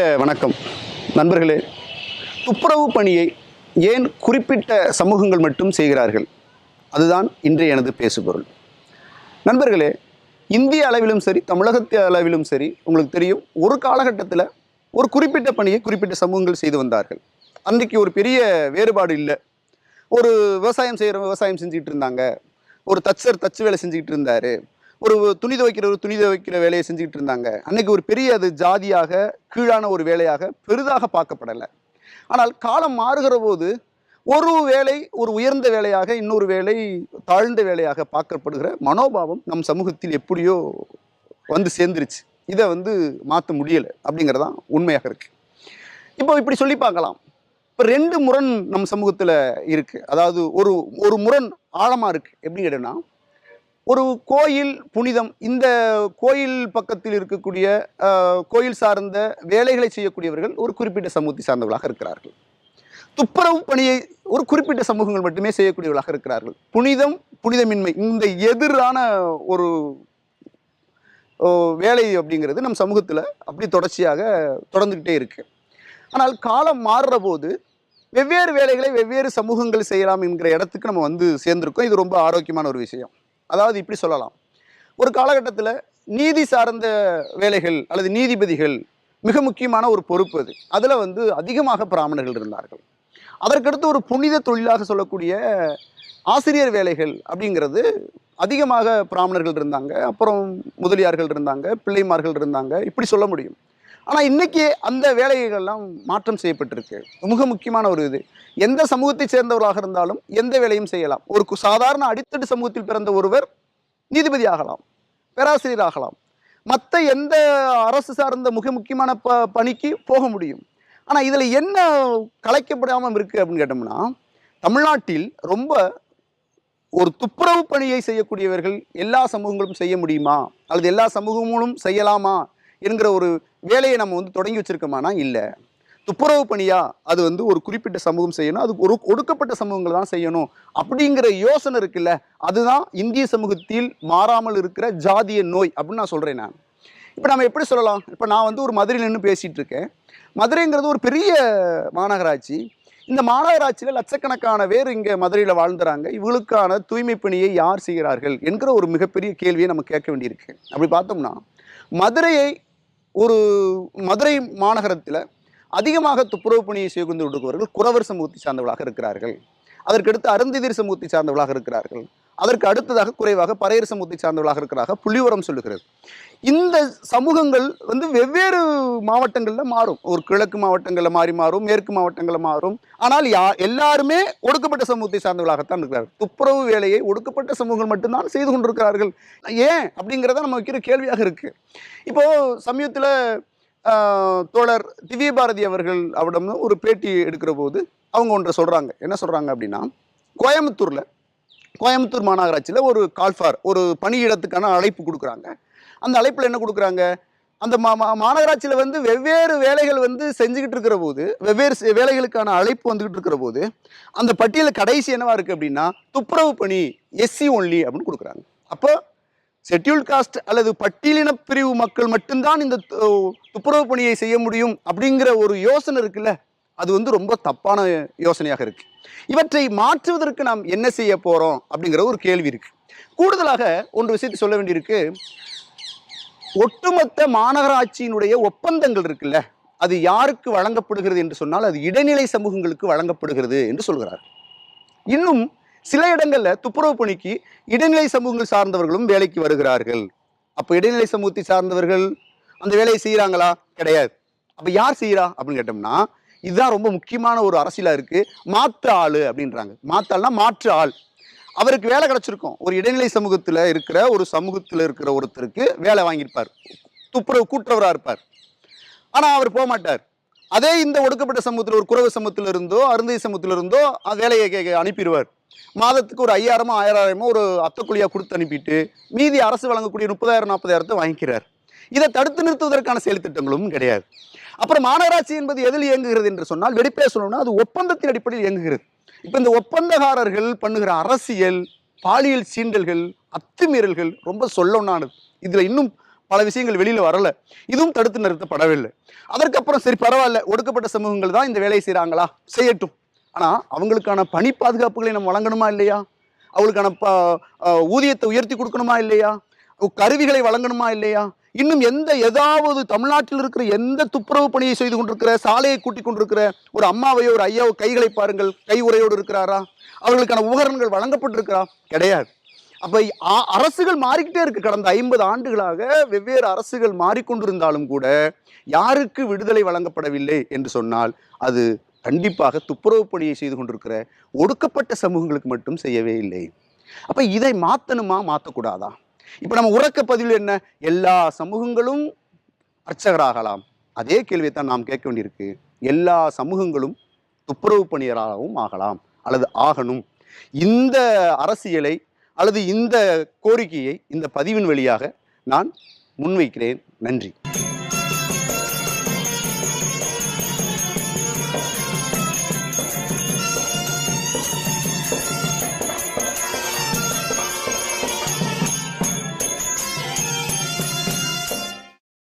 வணக்கம். நண்பர்களே துப்புரவு பணியை ஏன் குறிப்பிட்ட சமூகங்கள் மட்டும் செய்கிறார்கள்? அதுதான் இன்றைய எனது பேசுபொருள். நண்பர்களே இந்திய அளவிலும் சரி தமிழகத்திய அளவிலும் சரி உங்களுக்கு தெரியும் ஒரு காலகட்டத்தில் ஒரு குறிப்பிட்ட பணியை குறிப்பிட்ட சமூகங்கள் செய்து வந்தார்கள். அன்றைக்கு ஒரு பெரிய வேறுபாடு இல்லை. ஒரு விவசாயம் செய்கிற விவசாயம் செஞ்சுக்கிட்டு இருந்தாங்க. ஒரு தச்சர் தச்சு வேலை செஞ்சுக்கிட்டு இருந்தார். ஒரு துணி துவைக்கிற ஒரு துணி துவைக்கிற வேலையை செஞ்சுக்கிட்டு இருந்தாங்க. அன்னைக்கு ஒரு பெரிய அது ஜாதியாக கீழான ஒரு வேலையாக பெரிதாக பார்க்கப்படலை. ஆனால் காலம் மாறுகிற போது ஒரு வேலை ஒரு உயர்ந்த வேலையாக இன்னொரு வேலை தாழ்ந்த வேலையாக பார்க்கப்படுகிற மனோபாவம் நம் சமூகத்தில் எப்படியோ வந்து சேர்ந்துருச்சு. இதை வந்து மாற்ற முடியலை அப்படிங்கிறதான் உண்மையாக இருக்குது இப்போ இப்படி சொல்லி பார்க்கலாம். இப்போ ரெண்டு முரண் நம் சமூகத்தில் இருக்குது அதாவது ஒரு ஒரு முரண் ஆழமாக இருக்குது எப்படி கேட்டோம்னா ஒரு கோயில் புனிதம் இந்த கோயில் பக்கத்தில் இருக்கக்கூடிய கோயில் சார்ந்த வேலைகளை செய்யக்கூடியவர்கள் ஒரு குறிப்பிட்ட சமூகத்தை சார்ந்தவர்களாக இருக்கிறார்கள். துப்புரவு பணியை ஒரு குறிப்பிட்ட சமூகங்கள் மட்டுமே செய்யக்கூடியவர்களாக இருக்கிறார்கள். புனிதம் புனிதமின்மை இந்த எதிரான ஒரு ஓ, வேலை அப்படிங்கிறது நம் சமூகத்தில் அப்படி தொடர்ச்சியாக தொடர்ந்துக்கிட்டே இருக்கு. ஆனால் காலம் மாறுற போது வெவ்வேறு வேலைகளை வெவ்வேறு சமூகங்கள் செய்யலாம் என்கிற இடத்துக்கு நம்ம வந்து சேர்ந்திருக்கோம். இது ரொம்ப ஆரோக்கியமான ஒரு விஷயம். அதாவது இப்படி சொல்லலாம். ஒரு காலகட்டத்தில் நீதி சார்ந்த வேலைகள் அல்லது நீதிபதிகள் மிக முக்கியமான ஒரு பொறுப்பு அது. அதில் வந்து அதிகமாக பிராமணர்கள் இருந்தார்கள். அதற்கடுத்து ஒரு புனித தொழிலாக சொல்லக்கூடிய ஆசிரியர் வேலைகள் அப்படிங்கிறது அதிகமாக பிராமணர்கள் இருந்தாங்க. அப்புறம் முதலியார்கள் இருந்தாங்க பிள்ளைமார்கள் இருந்தாங்க. இப்படி சொல்ல முடியும். ஆனால் இன்றைக்கி அந்த வேலைகள்லாம் மாற்றம் செய்யப்பட்டிருக்கு. மிக முக்கியமான ஒரு இது. எந்த சமூகத்தை சேர்ந்தவர்களாக இருந்தாலும் எந்த வேலையும் செய்யலாம். ஒரு சாதாரண அடித்தட்டு சமூகத்தில் பிறந்த ஒருவர் நீதிபதி ஆகலாம் பேராசிரியர் ஆகலாம். மற்ற எந்த அரசு சார்ந்த மிக முக்கியமான ப பணிக்கு போக முடியும். ஆனால் இதில் என்ன கலைக்கப்படாமல் இருக்குது அப்படின்னு கேட்டோம்னா தமிழ்நாட்டில் ரொம்ப ஒரு துப்புரவு பணியை செய்யக்கூடியவர்கள் எல்லா சமூகங்களும் செய்ய முடியுமா? அல்லது எல்லா சமூகங்களும் செய்யலாமா? என்கிற ஒரு வேலையை நம்ம வந்து தொடங்கி வச்சுருக்கோமானா இல்லை. துப்புரவு பணியா? அது வந்து ஒரு குறிப்பிட்ட சமூகம் செய்யணும். அது ஒரு ஒடுக்கப்பட்ட சமூகங்கள் தான் செய்யணும். அப்படிங்கிற யோசனை இருக்குல்ல அதுதான் இந்திய சமூகத்தில் மாறாமல் இருக்கிற ஜாதிய நோய் அப்படின்னு நான் சொல்கிறேன் நான். இப்போ நம்ம எப்படி சொல்லலாம்? இப்போ நான் வந்து ஒரு மதுரையில் நின்று பேசிகிட்டு இருக்கேன் மதுரைங்கிறது ஒரு பெரிய மாநகராட்சி. இந்த மாநகராட்சியில் லட்சக்கணக்கான பேர் இங்கே மதுரையில் வாழ்ந்துறாங்க. இவங்களுக்கான தூய்மை பணியை யார் செய்கிறார்கள் என்கிற ஒரு மிகப்பெரிய கேள்வியை நம்ம கேட்க வேண்டியிருக்கு. அப்படி பார்த்தோம்னா மதுரையை ஒரு மதுரை மாநகரத்தில் அதிகமாக துப்புரவு பணியை செய்து கொண்டு கொடுப்பவர்கள் குறவர் சமூகத்தை சார்ந்தவர்களாக இருக்கிறார்கள். அதற்கடுத்து அருந்திதிர் சமூகத்தை சார்ந்தவர்களாக இருக்கிறார்கள். அதற்கு அடுத்ததாக குறைவாக பறையர் சமூகத்தை சார்ந்தவர்களாக இருக்கிறார்கள். புள்ளிவரம் சொல்லுகிறது. இந்த சமூகங்கள் வந்து வெவ்வேறு மாவட்டங்களில் மாறும். ஒரு கிழக்கு மாவட்டங்களில் மாறி மாறும் மேற்கு மாவட்டங்களில் மாறும். ஆனால் யா எல்லாருமே ஒடுக்கப்பட்ட சமூகத்தை சார்ந்தவர்களாகத்தான் இருக்கிறார்கள். துப்புரவு வேலையை ஒடுக்கப்பட்ட சமூகங்கள் மட்டும்தான் செய்து கொண்டிருக்கிறார்கள் ஏன்? அப்படிங்கிறத நம்ம வைக்கிற கேள்வியாக இருக்குது இப்போது சமீபத்தில் தோழர் திவ்ய பாரதி அவர்கள் அவரிடம் ஒரு பேட்டி எடுக்கிற போது அவங்க ஒன்றை சொல்கிறாங்க என்ன சொல்கிறாங்க அப்படின்னா கோயம்புத்தூரில் கோயம்புத்தூர் மாநகராட்சியில் ஒரு கால்ஃபார் ஒரு பணியிடத்துக்கான அழைப்பு கொடுக்குறாங்க. அந்த அழைப்பில் என்ன கொடுக்குறாங்க? அந்த மா மா- மாநகராட்சியில் வந்து வெவ்வேறு வேலைகள் வந்து செஞ்சுக்கிட்டு இருக்கிற போது வெவ்வேறு வேலைகளுக்கான அழைப்பு வந்துக்கிட்டு இருக்கிற போது அந்த பட்டியலில் கடைசி என்னவா இருக்குது அப்படின்னா துப்புரவு பணி எஸ்சி ஒன்லி அப்படின்னு கொடுக்குறாங்க. அப்போ ஷெட்யூல்ட் காஸ்ட் அல்லது பட்டியலின பிரிவு மக்கள் மட்டும்தான் இந்த து- துப்புரவு பணியை செய்ய முடியும் அப்படிங்கிற ஒரு யோசனை இருக்குல்ல? அது வந்து ரொம்ப தப்பான யோசனையாக இருக்கு. இவற்றை மாற்றுவதற்கு நாம் என்ன செய்ய போறோம் அப்படிங்கிற ஒரு கேள்வி இருக்கு. கூடுதலாக ஒன்று விஷயத்தை சொல்ல வேண்டியிருக்கு. ஒட்டுமொத்த மாநகராட்சியினுடைய ஒப்பந்தங்கள் இருக்குல்ல? அது யாருக்கு வழங்கப்படுகிறது என்று சொன்னால் அது இடைநிலை சமூகங்களுக்கு வழங்கப்படுகிறது என்று சொல்கிறார். இன்னும் சில இடங்களில் துப்புரவு பணிக்கு இடைநிலை சமூகங்கள் சார்ந்தவர்களும் வேலைக்கு வருகிறார்கள். அப்போ இடைநிலை சமூகத்தை சார்ந்தவர்கள் அந்த வேலையை செய்கிறாங்களா கிடையாது. அப்போ யார் செய்கிறா அப்படின்னு கேட்டோம்னா இதுதான் ரொம்ப முக்கியமான ஒரு அரசியலாக இருக்குது மாற்று ஆள் அப்படின்றாங்க. மாற்று ஆள்னா மாற்று ஆள். அவருக்கு வேலை கிடச்சிருக்கும். ஒரு இடைநிலை சமூகத்தில் இருக்கிற ஒரு சமூகத்தில் இருக்கிற ஒருத்தருக்கு வேலை வாங்கியிருப்பார். துப்புரவு கூட்டுறவராக இருப்பார். ஆனால் அவர் போக மாட்டார். அதே இந்த ஒடுக்கப்பட்ட சமூகத்தில் ஒரு குறவு சமூகத்தில் இருந்தோ அருந்தை சமூகத்தில் இருந்தோ வேலையை கே- அனுப்பிடுவார். மாதத்துக்கு ஒரு ஐயாயிரமோ ஆயிரமோ ஒரு அத்தக்குழியாக கொடுத்து அனுப்பிட்டு மீதி அரசு வழங்கக்கூடிய முப்பதாயிரம் நாற்பதாயிரத்தை வாங்கிக்கிறார். இதை தடுத்து நிறுத்துவதற்கான செயல் திட்டங்களும் கிடையாது. அப்புறம் மாநகராட்சி என்பது எதில் இயங்குகிறது என்று சொன்னால் வெடிப்பே சொல்லணும்னா அது ஒப்பந்தத்தின் அடிப்படையில் இயங்குகிறது. இப்போ இந்த ஒப்பந்தக்காரர்கள் பண்ணுகிற அரசியல் பாலியல் சீண்டல்கள் அத்துமீறல்கள் ரொம்ப சொல்லொன்னானது. இதில் இன்னும் பல விஷயங்கள் வெளியில வரல. இதுவும் தடுத்து நிறுத்தப்படவில்லை. அதற்கப்புறம் சரி பரவாயில்ல ஒடுக்கப்பட்ட சமூகங்கள் தான் இந்த வேலையை செய்கிறாங்களா செய்யட்டும். ஆனால் அவங்களுக்கான பணி பாதுகாப்புகளை நம்ம வழங்கணுமா இல்லையா? அவங்களுக்கான ப ஊதியத்தை உயர்த்தி கொடுக்கணுமா இல்லையா? கருவிகளை வழங்கணுமா இல்லையா? இன்னும் எந்த ஏதாவது தமிழ்நாட்டில் இருக்கிற எந்த துப்புரவு பணியை செய்து கொண்டிருக்கிற சாலையை கூட்டி கொண்டிருக்கிற ஒரு அம்மாவையோ ஒரு ஐயாவோ கைகளை பாருங்கள். கை உரையோடு இருக்கிறாரா? அவர்களுக்கான உபகரணங்கள் வழங்கப்பட்டிருக்கிறா கிடையாது. அப்போ அரசுகள் மாறிக்கிட்டே இருக்கு. கடந்த ஐம்பது ஆண்டுகளாக வெவ்வேறு அரசுகள் மாறிக்கொண்டிருந்தாலும் கூட யாருக்கு விடுதலை வழங்கப்படவில்லை என்று சொன்னால் அது கண்டிப்பாக துப்புரவு பணியை செய்து கொண்டிருக்கிற ஒடுக்கப்பட்ட சமூகங்களுக்கு மட்டும் செய்யவே இல்லை. அப்போ இதை மாற்றணுமா மாற்றக்கூடாதா இப்போ நம்ம உறக்க பதிவில் என்ன? எல்லா சமூகங்களும் அர்ச்சகராகலாம். அதே கேள்வியை தான் நாம் கேட்க வேண்டியிருக்கு. எல்லா சமூகங்களும் துப்புரவு பணியராகவும் ஆகலாம் அல்லது ஆகணும். இந்த அரசியலை அல்லது இந்த கோரிக்கையை இந்த பதிவின் வழியாக நான் முன்வைக்கிறேன். நன்றி.